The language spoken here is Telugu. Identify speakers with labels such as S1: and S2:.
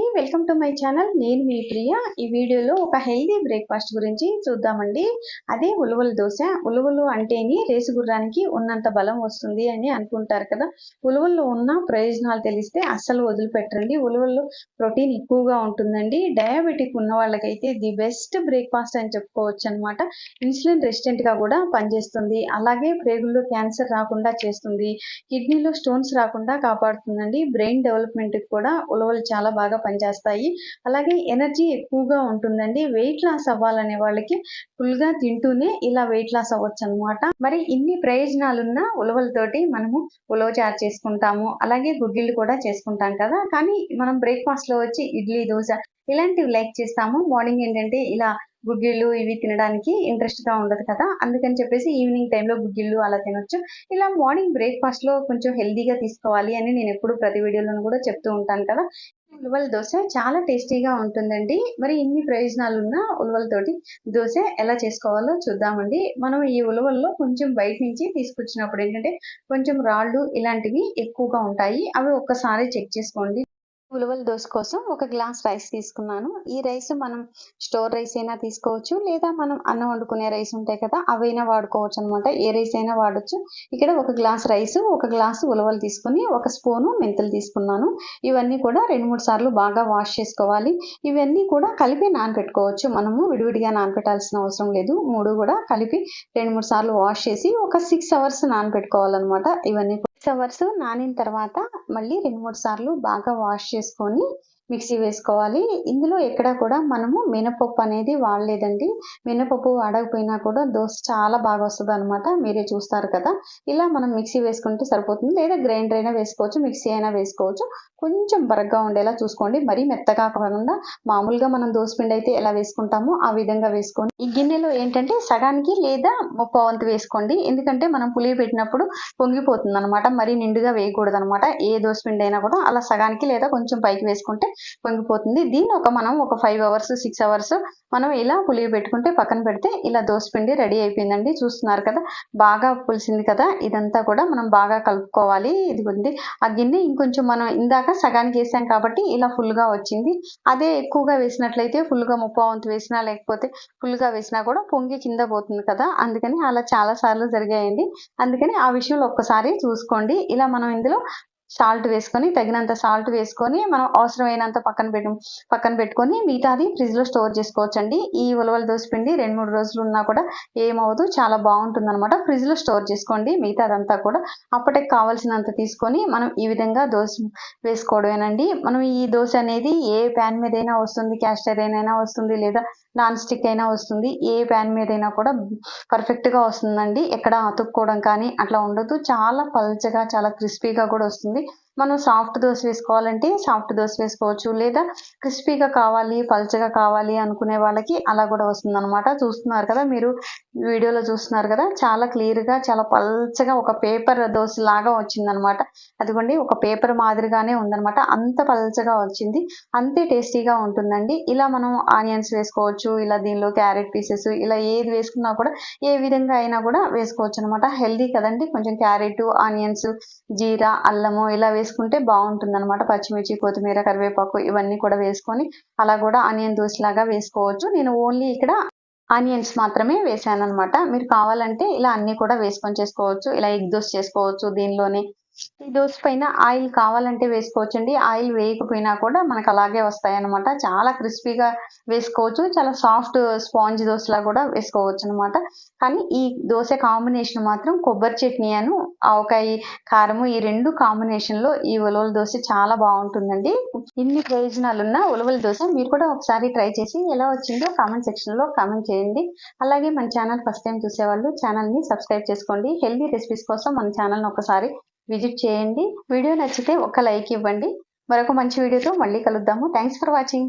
S1: అండి. Welcome to my channel. నేను మీ ప్రియ. ఈ వీడియోలో ఒక హెల్దీ బ్రేక్ఫాస్ట్ గురించి చూద్దామండి. అదే ఉలవల దోశ. ఉలవలు అంటేని రేసు గుర్రానికి ఉన్నంత బలం వస్తుంది అని అనుకుంటారు కదా. ఉలవల్లో ఉన్న ప్రయోజనాలు తెలిస్తే అస్సలు వదిలిపెట్టండి ఉలవల్లో ప్రోటీన్ ఎక్కువగా ఉంటుందండి. డయాబెటిక్ ఉన్న వాళ్ళకైతే ది బెస్ట్ బ్రేక్ఫాస్ట్ అని చెప్పుకోవచ్చు అనమాట ఇన్సులిన్ రెసిస్టెంట్గా కూడా పనిచేస్తుంది. అలాగే ప్రేగుల్లో క్యాన్సర్ రాకుండా చేస్తుంది. కిడ్నీలో స్టోన్స్ రాకుండా కాపాడుతుందండి. బ్రెయిన్ డెవలప్మెంట్ కూడా ఉలవలు చాలా బాగా పనిచేస్తాయి. అలాగే ఎనర్జీ ఎక్కువగా ఉంటుందండి. వెయిట్ లాస్ అవ్వాలనే వాళ్ళకి ఫుల్గా తింటూనే ఇలా వెయిట్ లాస్ అవ్వచ్చు అనమాట మరి ఇన్ని ప్రయోజనాలున్న ఉలవలతోటి మనము ఉలవ చారు చేసుకుంటాము. అలాగే గుగ్గిళ్ళు కూడా చేసుకుంటాం కదా. కానీ మనం బ్రేక్ఫాస్ట్లో వచ్చి ఇడ్లీ దోశ ఇలాంటివి లైక్ చేస్తాము. మార్నింగ్ ఏంటంటే ఇలా గుగ్గిళ్ళు ఇవి తినడానికి ఇంట్రెస్ట్గా ఉండదు కదా. అందుకని చెప్పేసి ఈవినింగ్ టైంలో గుగ్గిళ్ళు అలా తినొచ్చు. ఇలా మార్నింగ్ బ్రేక్ఫాస్ట్లో కొంచెం హెల్దీగా తీసుకోవాలి అని నేను ఎప్పుడు ప్రతి వీడియోలోనూ కూడా చెప్తూ ఉంటాను కదా. ఉలవల దోశ చాలా టేస్టీగా ఉంటుందండి. మరి ఇన్ని ప్రయోజనాలు ఉన్న ఉలవలతోటి దోశ ఎలా చేసుకోవాలో చూద్దామండి. మనం ఈ ఉలవల్లో కొంచెం బయట నుంచి తీసుకొచ్చినప్పుడు ఏంటంటే కొంచెం రాళ్ళు ఇలాంటివి ఎక్కువగా ఉంటాయి. అవి ఒక్కసారి చెక్ చేసుకోండి. ఉలవల దోశ కోసం ఒక గ్లాస్ రైస్ తీసుకున్నాను. ఈ రైస్ మనం స్టోర్ రైస్ అయినా తీసుకోవచ్చు లేదా మనం అన్నం వండుకునే రైస్ ఉంటాయి కదా అవైనా వాడుకోవచ్చు అనమాట ఏ రైస్ అయినా వాడచ్చు. ఇక్కడ ఒక గ్లాస్ రైస్ ఒక గ్లాస్ ఉలవలు తీసుకుని ఒక స్పూను మెంతులు తీసుకున్నాను. ఇవన్నీ కూడా రెండు మూడు సార్లు బాగా వాష్ చేసుకోవాలి. ఇవన్నీ కూడా కలిపి నానబెట్టుకోవచ్చు మనము విడివిడిగా నానబెట్టాల్సిన అవసరం లేదు. మూడు కూడా కలిపి రెండు మూడు సార్లు వాష్ చేసి ఒక సిక్స్ అవర్స్ నానబెట్టుకోవాలన్నమాట ఇవన్నీ సిక్స్ అవర్స్ నానిన తర్వాత మళ్ళీ రెండు మూడు సార్లు బాగా వాష్ చేసుకొని మిక్సీ వేసుకోవాలి. ఇందులో ఎక్కడ కూడా మనము మినపప్పు అనేది వాడలేదండి. మినపప్పు వాడకపోయినా కూడా దోశ చాలా బాగా వస్తుంది అనమాట మీరే చూస్తారు కదా. ఇలా మనం మిక్సీ వేసుకుంటే సరిపోతుంది. లేదా గ్రైండర్ అయినా వేసుకోవచ్చు మిక్సీ అయినా వేసుకోవచ్చు. కొంచెం బరగ్గా ఉండేలా చూసుకోండి. మరీ మెత్తగా కాకుండా మామూలుగా మనం దోశ పిండి అయితే ఎలా వేసుకుంటామో ఆ విధంగా వేసుకోండి. ఈ గిన్నెలో ఏంటంటే సగానికి లేదా వంతు వేసుకోండి. ఎందుకంటే మనం పులి పెట్టినప్పుడు పొంగిపోతుంది అనమాట మరీ నిండుగా వేయకూడదు అనమాట ఏ దోశ పిండి అయినా కూడా అలా సగానికి లేదా కొంచెం పైకి వేసుకుంటే పొంగిపోతుంది. దీన్ని ఒక మనం ఒక ఫైవ్ అవర్స్ సిక్స్ అవర్స్ మనం ఇలా పులిగి పెట్టుకుంటే పక్కన పెడితే ఇలా పిండి రెడీ అయిపోయిందండి. చూస్తున్నారు కదా బాగా పులిసింది కదా. ఇదంతా కూడా మనం బాగా కలుపుకోవాలి. ఇది ఉంది ఆ గిన్నె ఇంకొంచెం మనం ఇందాక సగానికి వేసాం కాబట్టి ఇలా ఫుల్గా వచ్చింది. అదే ఎక్కువగా వేసినట్లయితే ఫుల్గా ముప్పావంతు వేసినా లేకపోతే ఫుల్గా వేసినా కూడా పొంగి కింద పోతుంది కదా. అందుకని అలా చాలా సార్లు జరిగాయండి. అందుకని ఆ విషయంలో ఒక్కసారి చూసుకోండి. ఇలా మనం ఇందులో సాల్ట్ వేసుకొని తగినంత సాల్ట్ వేసుకొని మనం అవసరమైనంత పక్కన పెట్టు పక్కన పెట్టుకొని మిగతాది ఫ్రిడ్జ్లో స్టోర్ చేసుకోవచ్చండి. ఈ ఉలవల దోశ పిండి రెండు మూడు రోజులు ఉన్నా కూడా ఏమవుదు చాలా బాగుంటుంది అనమాట ఫ్రిడ్జ్లో స్టోర్ చేసుకోండి మిగతాదంతా కూడా అప్పటికి కావాల్సినంత తీసుకొని మనం ఈ విధంగా దోశ వేసుకోవడమేనండి. మనం ఈ దోశ అనేది ఏ ప్యాన్ మీదైనా వస్తుంది క్యాస్టర్ అయినా వస్తుంది లేదా నాన్ స్టిక్ అయినా వస్తుంది ఏ ప్యాన్ మీదైనా కూడా పర్ఫెక్ట్గా వస్తుందండి. ఎక్కడ అతుక్కోవడం కానీ అట్లా ఉండదు. చాలా పల్చగా చాలా క్రిస్పీగా కూడా వస్తుంది. হবে మనం సాఫ్ట్ దోశ వేసుకోవాలంటే సాఫ్ట్ దోశ వేసుకోవచ్చు. లేదా క్రిస్పీగా కావాలి పల్చగా కావాలి అనుకునే వాళ్ళకి అలా కూడా వస్తుంది అనమాట చూస్తున్నారు కదా మీరు వీడియోలో చూస్తున్నారు కదా చాలా క్లియర్గా చాలా పల్చగా ఒక పేపర్ దోశ లాగా వచ్చిందనమాట అదిగోండి ఒక పేపర్ మాదిరిగానే ఉందనమాట అంత పల్చగా వచ్చింది. అంతే టేస్టీగా ఉంటుందండి. ఇలా మనం ఆనియన్స్ వేసుకోవచ్చు ఇలా దీనిలో క్యారెట్ పీసెస్ ఇలా ఏది వేసుకున్నా కూడా ఏ విధంగా అయినా కూడా వేసుకోవచ్చు అనమాట హెల్దీ కదండి. కొంచెం క్యారెట్ ఆనియన్స్ జీరా అల్లము ఇలా వేసుకుంటే బాగుంటుంది అనమాట పచ్చిమిర్చి కొత్తిమీర కరివేపాకు ఇవన్నీ కూడా వేసుకొని అలా కూడా ఆనియన్ దోశ లాగా వేసుకోవచ్చు. నేను ఓన్లీ ఇక్కడ ఆనియన్స్ మాత్రమే వేసాను అనమాట మీరు కావాలంటే ఇలా అన్ని కూడా వేసుకొని చేసుకోవచ్చు. ఇలా ఎగ్ దోశ చేసుకోవచ్చు. దీనిలోనే ఈ దోశ పైన ఆయిల్ కావాలంటే వేసుకోవచ్చండి. ఆయిల్ వేయకపోయినా కూడా మనకు అలాగే వస్తాయి అనమాట చాలా క్రిస్పీగా వేసుకోవచ్చు. చాలా సాఫ్ట్ స్పాంజ్ దోశలా కూడా వేసుకోవచ్చు అనమాట కానీ ఈ దోశ కాంబినేషన్ మాత్రం కొబ్బరి చట్నీ అను ఆవకాయ కారము ఈ రెండు కాంబినేషన్లో ఈ ఉలవల దోశ చాలా బాగుంటుందండి. ఇన్ని ప్రయోజనాలున్న ఉలవల దోశ మీరు కూడా ఒకసారి ట్రై చేసి ఎలా వచ్చిందో కామెంట్ సెక్షన్లో కామెంట్ చేయండి. అలాగే మన ఛానల్ ఫస్ట్ టైం చూసేవాళ్ళు ఛానల్ని సబ్స్క్రైబ్ చేసుకోండి. హెల్దీ రెసిపీస్ కోసం మన ఛానల్ని ఒకసారి విజిట్ చేయండి. వీడియో నచ్చితే ఒక లైక్ ఇవ్వండి. మరొక మంచి వీడియోతో మళ్ళీ కలుద్దాము. Thanks for watching